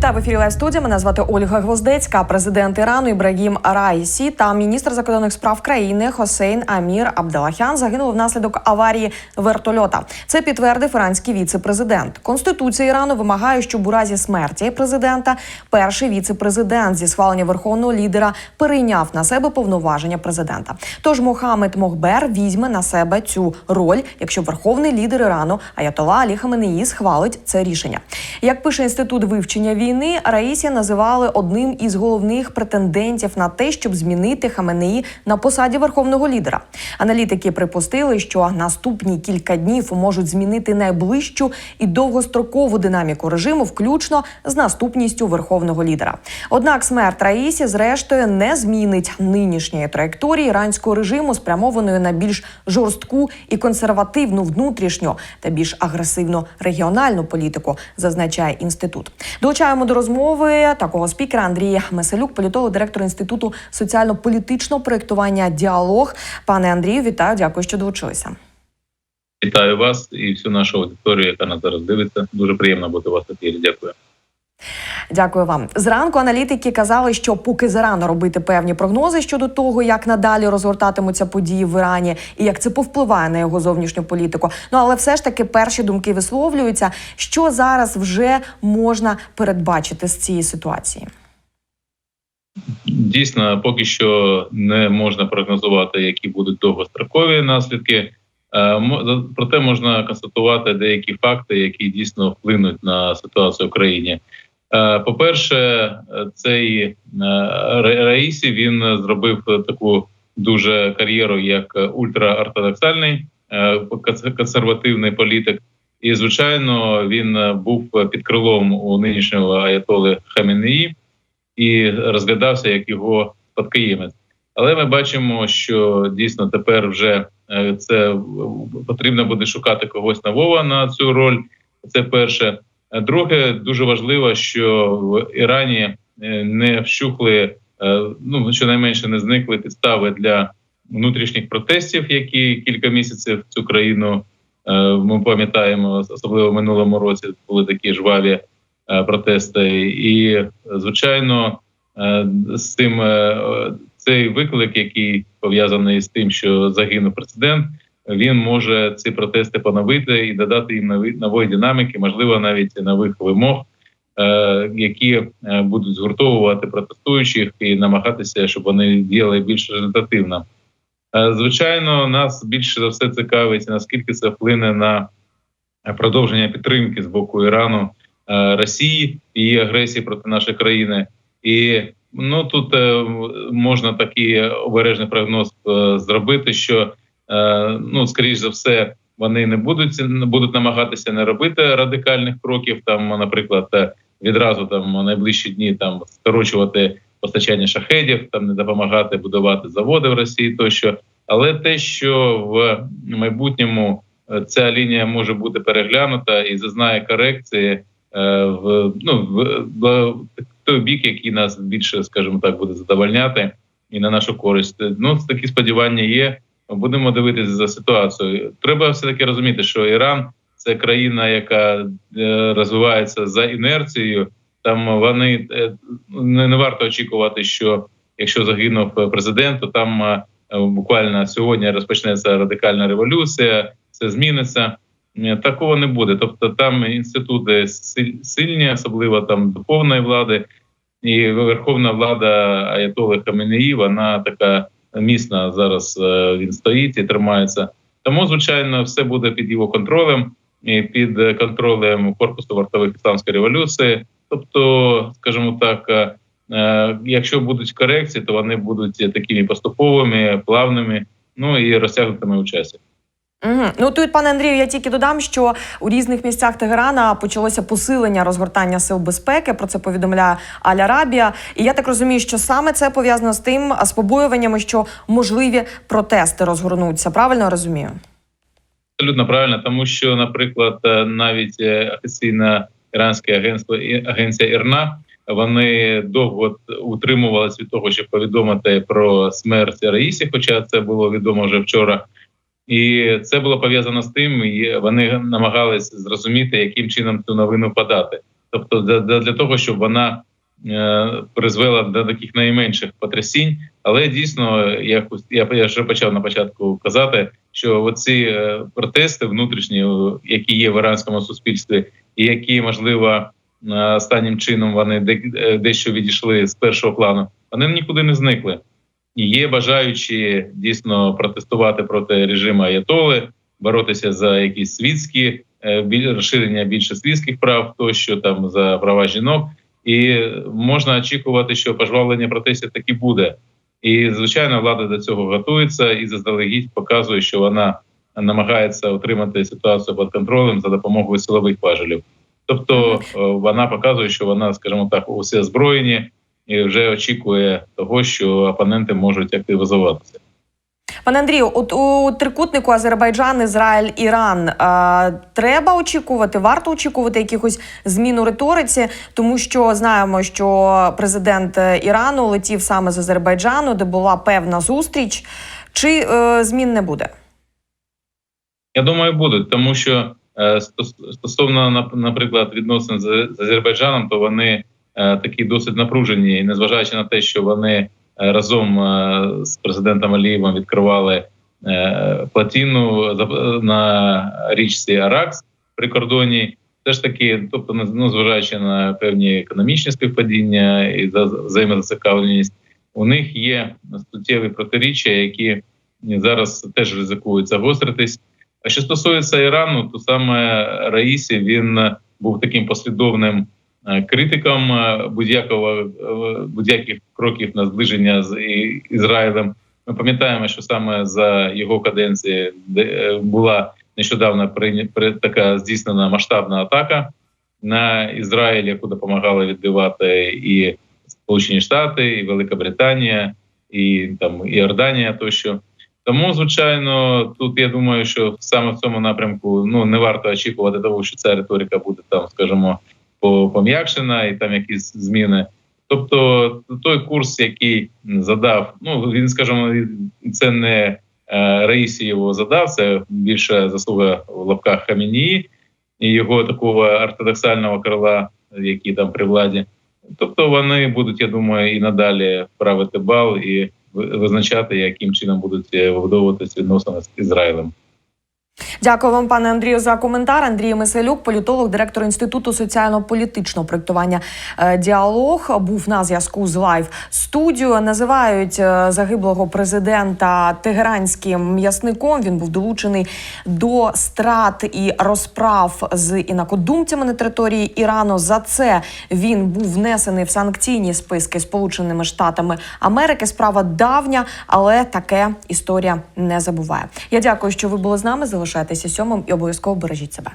Вітаю в ефірі Лайв студія. Мене звати Ольга Гвоздецька, президент Ірану Ібрагім Раїсі та міністр закордонних справ країни Хосейн Амір Абделахян загинули внаслідок аварії вертольота. Це підтвердив іранський віце-президент. Конституція Ірану вимагає, щоб у разі смерті президента перший віце-президент зі схвалення верховного лідера перейняв на себе повноваження президента. Тож Мохамед Мохбер візьме на себе цю роль, якщо верховний лідер Ірану Аятола Алі Хаменеї схвалить це рішення. Як пише інститут вивчення війни, Раїсі називали одним із головних претендентів на те, щоб змінити Хаменеї на посаді верховного лідера. Аналітики припустили, що наступні кілька днів можуть змінити найближчу і довгострокову динаміку режиму, включно з наступністю верховного лідера. Однак смерть Раїсі, зрештою, не змінить нинішньої траєкторії іранського режиму, спрямованої на більш жорстку і консервативну внутрішню та більш агресивну регіональну політику, зазначає інститут. Долучаємо до розмови такого спікера Андрій Меселюк, політолог, директор інституту соціально-політичного проєктування Діалог. Пане Андрію, вітаю, дякую, що долучилися. Вітаю вас і всю нашу аудиторію, яка нас зараз дивиться. Дуже приємно бути у вас в ефірі. Дякую. Дякую вам. Зранку аналітики казали, що поки зарано робити певні прогнози щодо того, як надалі розгортатимуться події в Ірані і як це повпливає на його зовнішню політику. Ну але все ж таки перші думки висловлюються, що зараз вже можна передбачити з цієї ситуації. Дійсно, поки що не можна прогнозувати, які будуть довгострокові наслідки. Е, Проте можна констатувати деякі факти, які дійсно вплинуть на ситуацію в країні. Е, По-перше, цей е, Раїсі він зробив таку дуже кар'єру як ультраортодоксальний консервативний політик, і звичайно він був під крилом у нинішнього аятоли Хамінеї і розглядався як його спадкоємець. Але ми бачимо, що дійсно тепер вже це потрібно буде шукати когось нового на цю роль. Це перше. Друге, дуже важливо, що в Ірані не вщухли, ну щонайменше не зникли підстави для внутрішніх протестів, які кілька місяців цю країну ми пам'ятаємо, особливо в минулому році були такі жваві протести, і звичайно, з цим цей виклик, який пов'язаний з тим, що загинув президент, він може ці протести поновити і додати їм нові нової динаміки, можливо, навіть нових вимог, які будуть згуртовувати протестуючих і намагатися, щоб вони діяли більш результативно. Звичайно, нас більше за все цікавить, наскільки це вплине на продовження підтримки з боку Ірану Росії і агресії проти нашої країни. І ну тут е, можна такий обережний прогноз е, зробити, що е, ну скоріш за все вони не будуть будуть намагатися не робити радикальних кроків. Там, наприклад, відразу там найближчі дні там скорочувати постачання шахедів, там не допомагати будувати заводи в Росії, тощо, але те, що в майбутньому ця лінія може бути переглянута і зазнає корекції в ну в той бік, який нас більше, скажімо так, буде задовольняти і на нашу користь. Ну такі сподівання є. Будемо дивитися за ситуацією. Треба все таки розуміти, що Іран це країна, яка розвивається за інерцією. Там вони не варто очікувати, що якщо загинув президент, то там буквально сьогодні розпочнеться радикальна революція, все зміниться. Такого не буде. Тобто там інститути сильні, особливо там духовної влади, і верховна влада Аятоли Хаменеї, вона така міцна зараз. Він стоїть і тримається. Тому, звичайно, все буде під його контролем, і під контролем корпусу вартових ісламської революції. Тобто, скажімо так, якщо будуть корекції, то вони будуть такими поступовими, плавними, ну і розтягнутими у часі. Угу. Ну тут, пане Андрію, я тільки додам, що у різних місцях Тегерана почалося посилення розгортання сил безпеки. Про це повідомляє Аль-Арабія. І я так розумію, що саме це пов'язано з тим, з побоюваннями, що можливі протести розгорнуться. Правильно розумію? Абсолютно правильно, тому що, наприклад, навіть офіційна іранське агентство агенція Ірна. Вони довго утримувалися від того, щоб повідомити про смерть Раїсі, хоча це було відомо вже вчора. І це було пов'язано з тим, і вони намагались зрозуміти, яким чином цю новину подати. тобто для, того, щоб вона е, призвела до таких найменших потрясінь. Але дійсно, як я, вже почав на початку казати, що оці е, протести внутрішні, е, які є в іранському суспільстві, і які можливо останнім чином вони дещо відійшли з першого плану, вони нікуди не зникли. І є бажаючі дійсно протестувати проти режиму Аятоли, боротися за якісь світські е, розширення більше світських прав, тощо там за права жінок. І можна очікувати, що пожвавлення протестів таки буде. І звичайно, влада до цього готується і заздалегідь показує, що вона намагається отримати ситуацію під контролем за допомогою силових важелів. Тобто е, вона показує, що вона, скажімо так, усі озброєні і вже очікує того, що опоненти можуть активізуватися. Пане Андрію, от у трикутнику Азербайджан, Ізраїль, Іран е, треба очікувати, варто очікувати якихось змін у риториці, тому що знаємо, що президент Ірану летів саме з Азербайджану, де була певна зустріч. Чи е, змін не буде? Я думаю, будуть, тому що е, стосовно нап- наприклад відносин з, Азербайджаном, то вони такі досить напружені, і незважаючи на те, що вони е, разом е, з президентом Алієвим відкривали е, плотину за- на річці Аракс при кордоні. Все ж таки, тобто, ну, зважаючи на певні економічні співпадіння і за взаємозацікавленість, у них є суттєві протиріччя, які зараз теж ризикують загостритись. А що стосується Ірану, то саме Раїсі він е, був таким послідовним е, критиком е, будь-якого е, будь-яких кроків на зближення з Ізраїлем. Ми пам'ятаємо, що саме за його каденції була нещодавно така здійснена масштабна атака на Ізраїль, яку допомагали відбивати і Сполучені Штати, і Велика Британія, і там і тощо. Тому, звичайно, тут я думаю, що саме в цьому напрямку ну не варто очікувати того, що ця риторика буде там, скажімо, пом'якшена і там якісь зміни. Тобто, той курс, який задав, ну він, скажімо, це не е, Раїсі його задав, це більше заслуга в лапках Хамінії і його такого ортодоксального крила, який там при владі. Тобто вони будуть, я думаю, і надалі правити бал і ви- визначати, яким чином будуть е, вибудовуватися відносини з Ізраїлем. Дякую вам, пане Андрію, за коментар. Андрій Миселюк, політолог, директор інституту соціально-політичного проєктування е, діалог, був на зв'язку з лайв студіо. Називають е, загиблого президента тегеранським м'ясником. Він був долучений до страт і розправ з інакодумцями на території Ірану. За це він був внесений в санкційні списки Сполученими Штатами Америки. Справа давня, але таке історія не забуває. Я дякую, що ви були з нами. Залишайтеся сьомим і обов'язково бережіть себе.